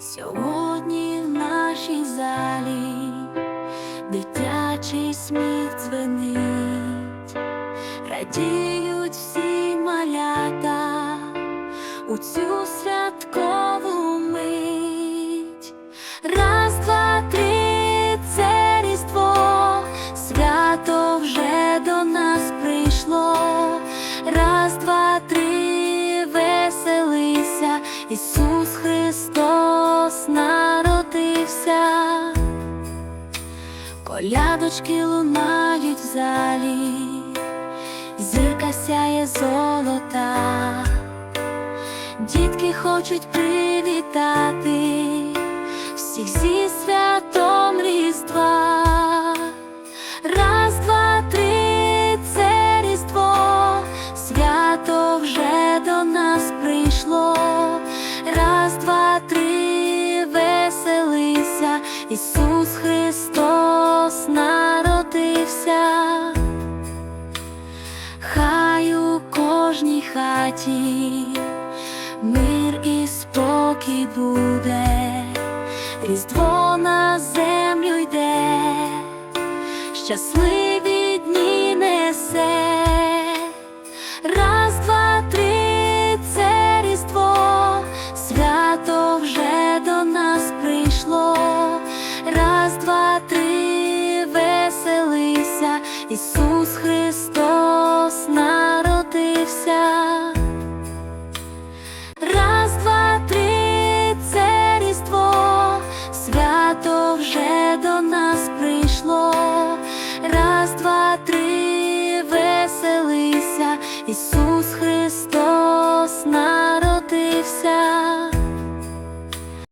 Сьогодні в нашій залі дитячий сміх дзвенить, радіють всі малята у цю святкову Ісус Христос народився. Колядочки лунають в залі, зірка сяє золота, дітки хочуть привітати всіх зі святом Ісус Христос народився. Хай у кожній хаті мир і спокій буде, Різдво на землю йде, щасливі Ісус Христос народився. Раз, два, три, це Різдво, свято вже до нас прийшло. Раз, два, три, веселися, Ісус